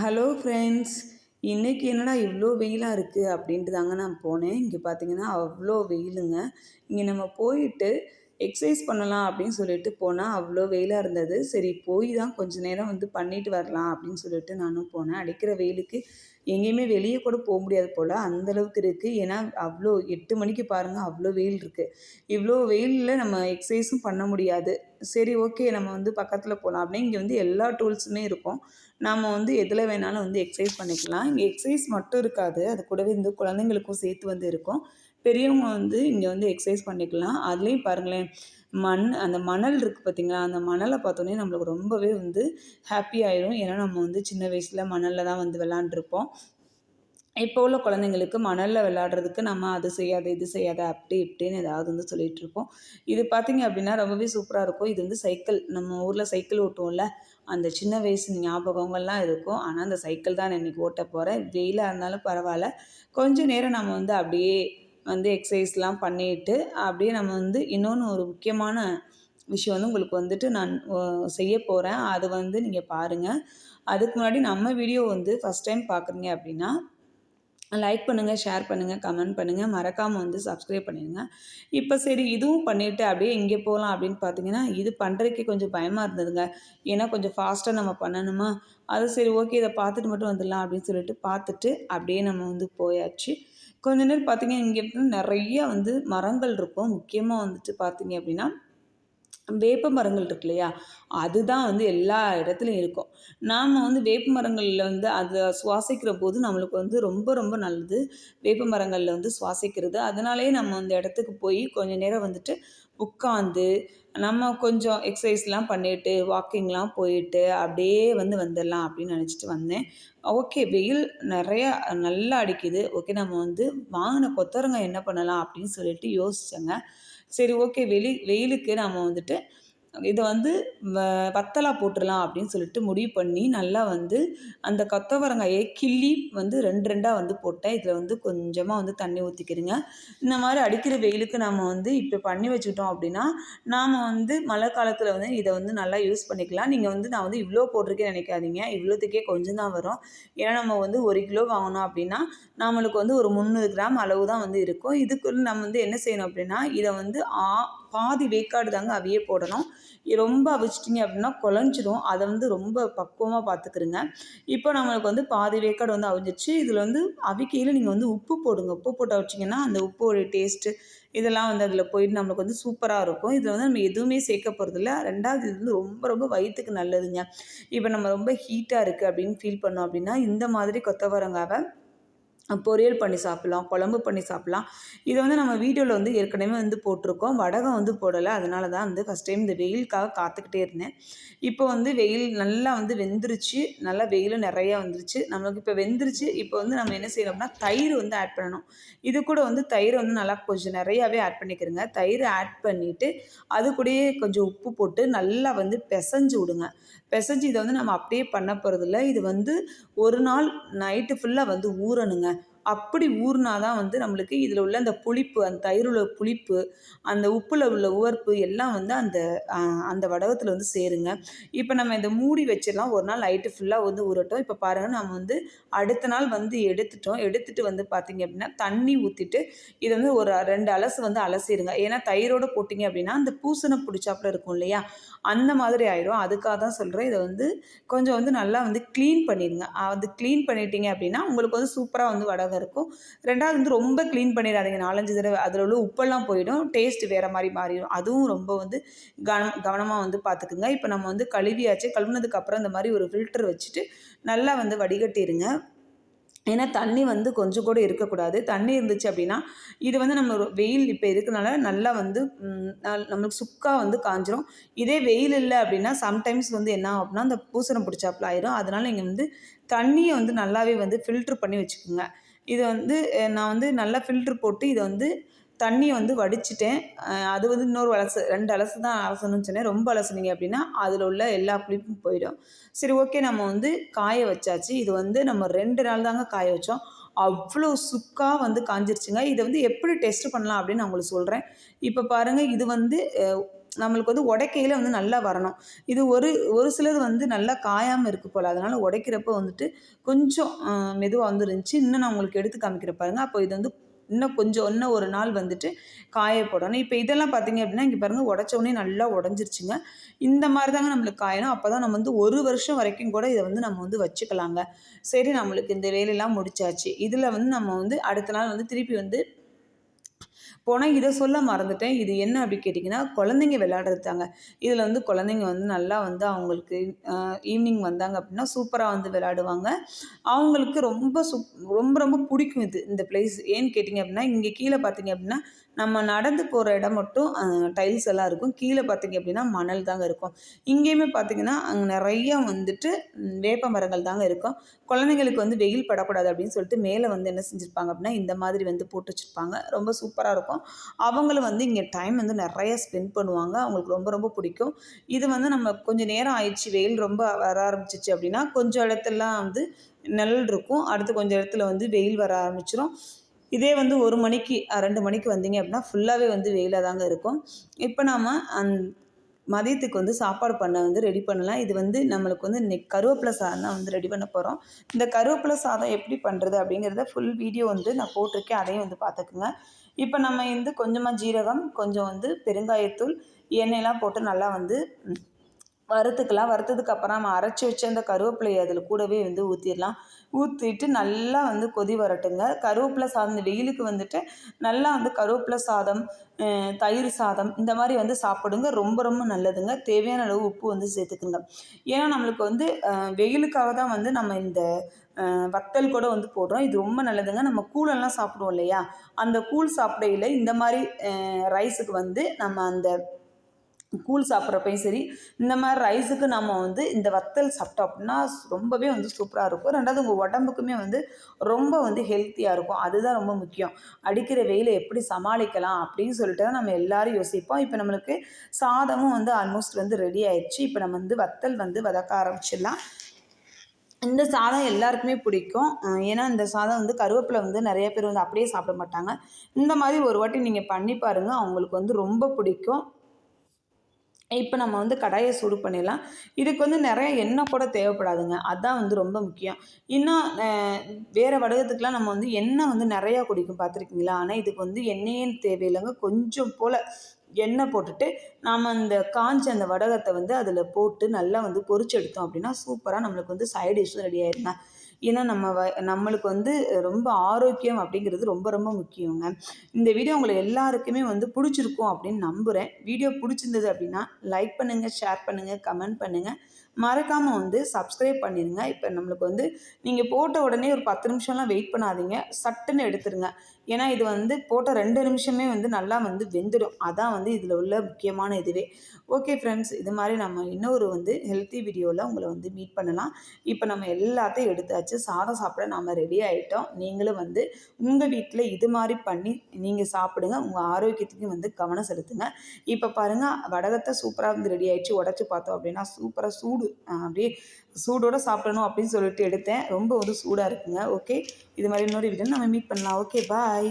Hello friends இன்றைக்கி என்னடா இவ்வளோ வெயிலாக இருக்குது அப்படின்ட்டு தாங்க நான் போனேன். இங்கே பார்த்தீங்கன்னா அவ்வளோ வெயிலுங்க. இங்கே நம்ம போயிட்டு எக்ஸசைஸ் பண்ணலாம் அப்படின்னு சொல்லிட்டு போனால் அவ்வளோ வெயிலாக இருந்தது. சரி போய் தான் கொஞ்சம் நேரம் வந்து பண்ணிட்டு வரலாம் அப்படின்னு சொல்லிட்டு நானும் போனேன். அடிக்கிற வெயிலுக்கு எங்கேயுமே வெளியே கூட போக முடியாது போல். அந்தளவுக்கு இருக்குது ஏன்னா அவ்வளோ எட்டு மணிக்கு பாருங்கள் அவ்வளோ வெயில் இருக்குது இவ்வளோ வெயிலில் நம்ம எக்ஸசைஸும் பண்ண முடியாது. சரி ஓகே நம்ம வந்து பக்கத்தில் போகலாம் அப்படின்னு இங்கே வந்து எல்லா டூல்ஸுமே இருக்கும். நாம் வந்து எதில் வேணாலும் வந்து எக்ஸசைஸ் பண்ணிக்கலாம். இங்கே எக்ஸசைஸ் மட்டும் இருக்காது. அது கூடவே வந்து குழந்தைங்களுக்கும் சேர்த்து வந்து இருக்கும். பெரியவங்க வந்து இங்கே வந்து எக்ஸசைஸ் பண்ணிக்கலாம். அதுலேயும் பாருங்களேன் மண் அந்த மணல் இருக்குது பார்த்திங்களா அந்த மணலை பார்த்தோன்னே நம்மளுக்கு ரொம்பவே வந்து ஹாப்பி ஆயிரும். ஏன்னா நம்ம வந்து சின்ன வயசில் மணலில் தான் வந்து விளாண்டுருப்போம். இப்போ உள்ள குழந்தைங்களுக்கு மணலில் விளையாடுறதுக்கு நம்ம அது செய்யாத இது செய்யாத அப்படி இப்படின்னு ஏதாவது வந்து சொல்லிகிட்டு இருப்போம். இது பார்த்திங்க அப்படின்னா ரொம்பவே சூப்பராக இருக்கும். இது வந்து சைக்கிள் நம்ம ஊரில் சைக்கிள் ஓட்டுவோம்ல. அந்த சின்ன வயசு ஞாபகங்கள்லாம் இருக்கும். ஆனால் அந்த சைக்கிள் தான் நான் இன்றைக்கி ஓட்ட போகிறேன் வெயிலாக இருந்தாலும் பரவாயில்ல. கொஞ்சம் நேரம் நம்ம வந்து அப்படியே வந்து எக்ஸசைஸ்லாம் பண்ணிவிட்டு அப்படியே நம்ம வந்து இன்னொன்று ஒரு முக்கியமான விஷயம் வந்து உங்களுக்கு வந்துட்டு நான் செய்ய போகிறேன் அது வந்து நீங்கள் பாருங்கள் அதுக்கு முன்னாடி நம்ம வீடியோ வந்து ஃபஸ்ட் டைம் பார்க்குறீங்க அப்படின்னா லைக் பண்ணுங்கள் ஷேர் பண்ணுங்கள் கமெண்ட் பண்ணுங்கள் மறக்காமல் வந்து சப்ஸ்கிரைப் பண்ணிடுங்க. இப்போ சரி இதுவும் பண்ணிவிட்டு அப்படியே இங்கே போகலாம் அப்படின்னு பார்த்தீங்கன்னா இது பண்ணுறதுக்கே கொஞ்சம் பயமாக இருந்ததுங்க. ஏன்னா கொஞ்சம் ஃபாஸ்ட்டாக நம்ம பண்ணணுமா? அது சரி ஓகே இதை பார்த்துட்டு மட்டும் வந்துடலாம் அப்படின்னு சொல்லிட்டு பார்த்துட்டு அப்படியே நம்ம வந்து போயாச்சு. கொஞ்ச நேரம் பார்த்தீங்க இங்கே நிறைய வந்து மரங்கள் இருக்கும். முக்கியமாக வந்துட்டு பார்த்தீங்க அப்படின்னா வேப்ப மரங்கள் இருக்கு இல்லையா? அதுதான் வந்து எல்லா இடத்துலையும் இருக்கும். நாம் வந்து வேப்ப மரங்களில் வந்து அதை சுவாசிக்கிற போது நம்மளுக்கு வந்து ரொம்ப ரொம்ப நல்லது. வேப்ப மரங்களில் வந்து சுவாசிக்கிறது. அதனாலேயே நம்ம அந்த இடத்துக்கு போய் கொஞ்சம் நேரம் வந்துட்டு உட்காந்து நம்ம கொஞ்சம் எக்ஸசைஸ்லாம் பண்ணிவிட்டு வாக்கிங்லாம் போயிட்டு அப்படியே வந்து வந்துடலாம் அப்படின்னு நினச்சிட்டு வந்தேன். ஓகே வெயில் நிறையா நல்லா அடிக்குது. ஓகே நம்ம வந்து வாங்கின கொத்தரங்க என்ன பண்ணலாம் அப்படின்னு சொல்லிட்டு யோசித்தேங்க சரி ஓகே வெளி வெயிலுக்கு நாம் வந்துட்டு இதை வந்து வத்தலாக போட்டுடலாம் அப்படின்னு சொல்லிட்டு முடிவு பண்ணி நல்லா வந்து அந்த கொத்தவரங்காயை கிள்ளி வந்து ரெண்டு ரெண்டாக வந்து போட்டேன். இதில் வந்து கொஞ்சமாக வந்து தண்ணி ஊற்றிக்கிறேங்க இந்த மாதிரி அடிக்கிற வெயிலுக்கு நம்ம வந்து இப்போ பண்ணி வச்சுக்கிட்டோம் அப்படின்னா நாம் வந்து மழை காலத்தில் வந்து இதை வந்து நல்லா யூஸ் பண்ணிக்கலாம். நீங்கள் வந்து நான் வந்து இவ்வளோ போட்டிருக்கேன் நினைக்காதீங்க. இவ்வளோத்துக்கே கொஞ்சம் தான் வரும். ஏன்னா நம்ம வந்து ஒரு கிலோ வாங்கினோம் அப்படின்னா நம்மளுக்கு வந்து ஒரு முந்நூறு கிராம் அளவு தான் வந்து இருக்கும். இதுக்குள்ள நம்ம வந்து என்ன செய்யணும் அப்படின்னா இதை வந்து ஆ பாதி வேக்காடு தாங்க அவையே போடணும். ரொம்ப அவிச்சிட்டிங்க அப்படின்னா குழஞ்சிடும் அதை வந்து ரொம்ப பக்குவமாக பார்த்துக்குருங்க இப்போ நம்மளுக்கு வந்து பாதி வேக்காடு வந்து அவிஞ்சிச்சு இதில் வந்து அவிக்கையில் நீங்கள் வந்து உப்பு போடுங்க. உப்பு போட்டு அவிச்சிங்கன்னா அந்த உப்போடைய டேஸ்ட்டு இதெல்லாம் வந்து அதில் போயிட்டு நம்மளுக்கு வந்து சூப்பராக இருக்கும். இதில் வந்து நம்ம எதுவுமே சேர்க்க போகிறதில்ல ரெண்டாவது இது வந்து ரொம்ப ரொம்ப வயிற்றுக்கு நல்லதுங்க. இப்போ நம்ம ரொம்ப ஹீட்டாக இருக்குது அப்படின்னு ஃபீல் பண்ணோம் அப்படின்னா இந்த மாதிரி கொத்தவரங்காவை பொரியல் பண்ணி சாப்பிட்லாம் குழம்பு பண்ணி சாப்பிட்லாம். இதை வந்து நம்ம வீடியோவில் வந்து ஏற்கனவே வந்து போட்டிருக்கோம். வடகம் வந்து போடலை. அதனால தான் வந்து ஃபஸ்ட் டைம் இந்த வெயிலுக்காக காத்துக்கிட்டே இருந்தேன். இப்போ வந்து வெயில் நல்லா வந்து வெந்துருச்சு. நல்லா வெயிலும் நிறையா வந்துருச்சு. நம்மளுக்கு இப்போ வெந்துருச்சு. இப்போ வந்து நம்ம என்ன செய்யணும்னா தயிர் வந்து ஆட் பண்ணணும். இது கூட வந்து தயிர் வந்து நல்லா கொஞ்சம் நிறையாவே ஆட் பண்ணிக்கிறோங்க. தயிர் ஆட் பண்ணிவிட்டு அது கூடயே கொஞ்சம் உப்பு போட்டு நல்லா வந்து பிசைஞ்சு விடுங்க. பிசைஞ்சு இதை வந்து நம்ம அப்படியே பண்ண போகிறதில்ல இது வந்து ஒரு நாள் நைட்டு ஃபுல்லாக வந்து ஊறணுங்க. அப்படி ஊறினா தான் வந்து நம்மளுக்கு இதில் உள்ள அந்த புளிப்பு அந்த தயிர் உள்ள புளிப்பு அந்த உப்பில் உள்ள உவர்ப்பு எல்லாம் வந்து அந்த அந்த வடகத்தில் வந்து சேருங்க. இப்போ நம்ம இதை மூடி வச்சிடலாம். ஒரு நாள் நைட்டு ஃபுல்லாக வந்து ஊறட்டும். இப்போ பாருங்கள் நம்ம வந்து அடுத்த நாள் வந்து எடுத்துட்டோம். எடுத்துகிட்டு வந்து பார்த்திங்க அப்படின்னா தண்ணி ஊற்றிட்டு இதை வந்து ஒரு ரெண்டு அலசு வந்து அலசிடுங்க. ஏன்னா தயிரோடு போட்டிங்க அப்படின்னா அந்த பூசணை பிடிச்சாப்புல இருக்கும் இல்லையா? அந்த மாதிரி ஆயிடும். அதுக்காக தான் சொல்கிறேன் இதை வந்து கொஞ்சம் வந்து நல்லா வந்து க்ளீன் பண்ணிடுங்க. அது க்ளீன் பண்ணிட்டீங்க அப்படின்னா உங்களுக்கு வந்து சூப்பராக வந்து வடகம் இருக்கும். ரெண்டாவது வந்து ரொம்ப க்ளீன் பண்ணிடாதீங்க. நாலஞ்சு தடவை அதில் உள்ள உப்பெல்லாம் போயிடும். டேஸ்ட் வேறு மாதிரி மாறிடும். அதுவும் ரொம்ப வந்து கவனம் கவனமாக வந்து பார்த்துக்குங்க இப்போ நம்ம வந்து கழுவியாச்சு. கழுவுனதுக்கப்புறம் இந்த மாதிரி ஒரு ஃபில்டர் வச்சுட்டு நல்லா வந்து வடிகட்டிடுங்க ஏன்னா தண்ணி வந்து கொஞ்சம் கூட இருக்கக்கூடாது. தண்ணி இருந்துச்சு அப்படின்னா இது வந்து நம்ம வெயில் இப்போ இருக்கிறனால நல்லா வந்து நம்மளுக்கு சுக்காக வந்து காஞ்சிரும். இதே வெயில் இல்லை அப்படின்னா சம்டைம்ஸ் வந்து என்ன ஆகும் அப்படின்னா அந்த பூசணம் பிடிச்சாப்புல ஆயிரும். அதனால் நீங்கள் வந்து தண்ணியை வந்து நல்லாவே வந்து ஃபில்ட்ரு பண்ணி வச்சுக்கோங்க. இது வந்து நான் வந்து நல்லா ஃபில்ட்ரு போட்டு இதை வந்து தண்ணியை வந்து வடிச்சிட்டேன். அது வந்து இன்னொரு அலசு ரெண்டு அலசு தான் அலசணும்னு சொன்னேன். ரொம்ப அலசுனீங்க அப்படின்னா அதில் உள்ள எல்லா புளிப்பும் போயிடும். சரி ஓகே. நம்ம வந்து காய வச்சாச்சு. இது வந்து நம்ம ரெண்டு நாள் தாங்க காய வச்சோம். அவ்வளோ சுக்காக வந்து காஞ்சிருச்சுங்க. இதை வந்து எப்படி டெஸ்ட் பண்ணலாம் அப்படின்னு நான் உங்களுக்கு சொல்கிறேன் இப்போ பாருங்கள் இது வந்து நம்மளுக்கு வந்து உடைக்கையில் வந்து நல்லா வரணும். இது ஒரு ஒரு சிலது வந்து நல்லா காயாமல் இருக்குது போல். அதனால் உடைக்கிறப்ப வந்துட்டு கொஞ்சம் மெதுவாக வந்துருந்துச்சு. இன்னும் நான் உங்களுக்கு எடுத்து காமிக்கிற பாருங்க. அப்போ இது வந்து இன்னும் கொஞ்சம் இன்னும் ஒரு நாள் வந்துட்டு காய போடணும். இப்போ இதெல்லாம் பார்த்தீங்க அப்படின்னா இங்கே பாருங்கள் உடச்ச உடனே நல்லா உடஞ்சிருச்சுங்க. இந்த மாதிரி தாங்க நம்மளுக்கு காயணும். அப்போ தான் நம்ம வந்து ஒரு வருஷம் வரைக்கும் கூட இதை வந்து நம்ம வந்து வச்சுக்கலாங்க. சரி நம்மளுக்கு இந்த வேலையெல்லாம் முடிச்சாச்சு. இதில் வந்து நம்ம வந்து அடுத்த நாள் வந்து திருப்பி வந்து போனால் இதை சொல்ல மறந்துட்டேன். இது என்ன அப்படி கேட்டிங்கன்னா குழந்தைங்க விளையாடுறது தாங்க இதில் வந்து குழந்தைங்க வந்து நல்லா வந்து அவங்களுக்கு ஈவினிங் வந்தாங்க அப்படின்னா சூப்பராக வந்து விளையாடுவாங்க. அவங்களுக்கு ரொம்ப சூப் ரொம்ப ரொம்ப பிடிக்கும் இது இந்த பிளேஸ் ஏன்னு கேட்டிங்க அப்படின்னா இங்கே கீழே பார்த்தீங்க அப்படின்னா நம்ம நடந்து போகிற இடம் மட்டும் டைல்ஸ் எல்லாம் இருக்கும். கீழே பார்த்திங்க அப்படின்னா மணல் தாங்க இருக்கும். இங்கேயுமே பார்த்திங்கன்னா அங்கே நிறைய வந்துட்டு வேப்ப மரங்கள் தாங்க இருக்கும். குழந்தைங்களுக்கு வந்து வெயில் படக்கூடாது அப்படின்னு சொல்லிட்டு மேலே வந்து என்ன செஞ்சுருப்பாங்க அப்படின்னா இந்த மாதிரி வந்து போட்டு வச்சுருப்பாங்க. ரொம்ப சூப்பராக இருக்கும். அவங்களும் வந்து இங்கே டைம் வந்து நிறைய ஸ்பெண்ட் பண்ணுவாங்க. அவங்களுக்கு ரொம்ப ரொம்ப பிடிக்கும். இது வந்து நம்ம கொஞ்சம் நேரம் ஆயிடுச்சு வெயில் ரொம்ப வர ஆரம்பிச்சிச்சு அப்படின்னா கொஞ்சம் இடத்துலலாம் வந்து நிழல் இருக்கும். அடுத்து கொஞ்சம் இடத்துல வந்து வெயில் வர ஆரம்பிச்சிடும் இதே வந்து ஒரு மணிக்கு ரெண்டு மணிக்கு வந்தீங்க அப்படின்னா ஃபுல்லாகவே வந்து வெயிலாக தாங்க இருக்கும். இப்போ நாம் அந் மதியத்துக்கு வந்து சாப்பாடு பண்ண வந்து ரெடி பண்ணலாம். இது வந்து நம்மளுக்கு வந்து இன்னைக்கு கருவேப்பிலை சாதம் தான் வந்து ரெடி பண்ண போகிறோம் இந்த கருவேப்பிலை சாதம் எப்படி பண்ணுறது அப்படிங்கிறத ஃபுல் வீடியோ வந்து நான் போட்டிருக்கேன். அதையும் வந்து பார்த்துக்குங்க. இப்போ நம்ம வந்து கொஞ்சமாக ஜீரகம் கொஞ்சம் வந்து பெருங்காயத்தூள் எண்ணெயெல்லாம் போட்டு நல்லா வந்து வறுத்துக்கலாம் வறுத்ததுக்கு அப்புறம் நம்ம அரைச்சி வச்ச அந்த கருவேப்பிலையை அதில் கூடவே வந்து ஊற்றிடலாம் ஊற்றிட்டு நல்லா வந்து கொதி வரட்டுங்க. கருவேப்பிலை சாதம் வெயிலுக்கு வந்துட்டு நல்லா வந்து கருவேப்பிலை சாதம் தயிர் சாதம் இந்த மாதிரி வந்து சாப்பிடுங்க. ரொம்ப ரொம்ப நல்லதுங்க. தேவையான அளவு உப்பு வந்து சேர்த்துக்குங்க. ஏன்னா நம்மளுக்கு வந்து வெயிலுக்காக தான் வந்து நம்ம இந்த வத்தல் கூட வந்து போடுறோம். இது ரொம்ப நல்லதுங்க. நம்ம கூழெல்லாம் சாப்பிடுவோம் இல்லையா? அந்த கூழ் சாப்பிடையில் இந்த மாதிரி ரைஸுக்கு வந்து நம்ம அந்த கூழ் சாப்பிட்றப்பையும் சரி இந்த மாதிரி ரைஸுக்கு நம்ம வந்து இந்த வத்தல் சாப்பிட்டோம் அப்படின்னா ரொம்பவே வந்து சூப்பராக இருக்கும். ரெண்டாவது உங்கள் உடம்புக்குமே வந்து ரொம்ப வந்து ஹெல்த்தியாக இருக்கும். அதுதான் ரொம்ப முக்கியம். அடிக்கிற வெயிலை எப்படி சமாளிக்கலாம் அப்படின்னு சொல்லிட்டு தான் நம்ம எல்லோரும் யோசிப்போம். இப்போ நம்மளுக்கு சாதமும் வந்து ஆல்மோஸ்ட் வந்து ரெடி ஆயிடுச்சு. இப்போ நம்ம வந்து வத்தல் வந்து வதக்க ஆரம்பிச்சிடலாம். இந்த சாதம் எல்லாருக்குமே பிடிக்கும். ஏன்னா இந்த சாதம் வந்து கருவேப்பிலை வந்து நிறைய பேர் வந்து அப்படியே சாப்பிட மாட்டாங்க. இந்த மாதிரி ஒரு வாட்டி நீங்கள் பண்ணி பாருங்கள் அவங்களுக்கு வந்து ரொம்ப பிடிக்கும். இப்போ நம்ம வந்து கடாயை சூடு பண்ணிடலாம். இதுக்கு வந்து நிறைய எண்ணெய் கூட தேவைப்படாதுங்க. அதுதான் வந்து ரொம்ப முக்கியம். இன்னும் வேறு வடகத்துக்கெலாம் நம்ம வந்து எண்ணெய் வந்து நிறையா குடிக்கும் பார்த்துருக்கீங்களா? ஆனால் இதுக்கு வந்து எண்ணெயே தேவையில்லைங்க. கொஞ்சம் போல் எண்ணெய் போட்டுட்டு நாம் அந்த காஞ்ச அந்த வடகத்தை வந்து அதில் போட்டு நல்லா வந்து பொறிச்சு எடுத்தோம் அப்படின்னா சூப்பராக நம்மளுக்கு வந்து சைடு டிஷ்ஷும் ரெடி ஆயிருங்க. ஏன்னா நம்ம வ நம்மளுக்கு வந்து ரொம்ப ஆரோக்கியம் அப்படிங்கிறது ரொம்ப ரொம்ப முக்கியங்க. இந்த வீடியோ உங்களை எல்லாருக்குமே வந்து பிடிச்சிருக்கும் அப்படின்னு நம்புகிறேன் வீடியோ பிடிச்சிருந்தது அப்படின்னா லைக் பண்ணுங்கள் ஷேர் பண்ணுங்கள் கமெண்ட் பண்ணுங்கள் மறக்காமல் வந்து சப்ஸ்கிரைப் பண்ணிடுங்க இப்போ நம்மளுக்கு வந்து நீங்கள் போட்ட உடனே ஒரு பத்து நிமிஷம்லாம் வெயிட் பண்ணாதீங்க. சட்டுன்னு எடுத்துருங்க. ஏன்னா இது வந்து போட்ட ரெண்டு நிமிஷமே வந்து நல்லா வந்து வெந்துடும். அதான் வந்து இதில் உள்ள முக்கியமான இதுவே. ஓகே ஃப்ரெண்ட்ஸ் இது மாதிரி நம்ம இன்னொரு வந்து ஹெல்த்தி வீடியோவில் உங்களை வந்து மீட் பண்ணலாம். இப்போ நம்ம எல்லாத்தையும் எடுத்தாச்சு. சாதம் சாப்பிட நம்ம ரெடி ஆகிட்டோம் நீங்களும் வந்து உங்கள் வீட்டில் இது மாதிரி பண்ணி நீங்கள் சாப்பிடுங்க. உங்கள் ஆரோக்கியத்துக்கும் வந்து கவனம் செலுத்துங்க. இப்போ பாருங்கள் வடகத்தை சூப்பராக வந்து ரெடி ஆகிடுச்சு உடச்சி பார்த்தோம் அப்படின்னா சூப்பராக சூடு அப்படியே சூடோடு சாப்பிடணும் அப்படின்னு சொல்லிட்டு எடுத்தேன். ரொம்ப ஒரு சூடாக இருக்குங்க. ஓகே இது மாதிரி இன்னொரு வீடியோ நம்ம மீட் பண்ணலாம். Okay bye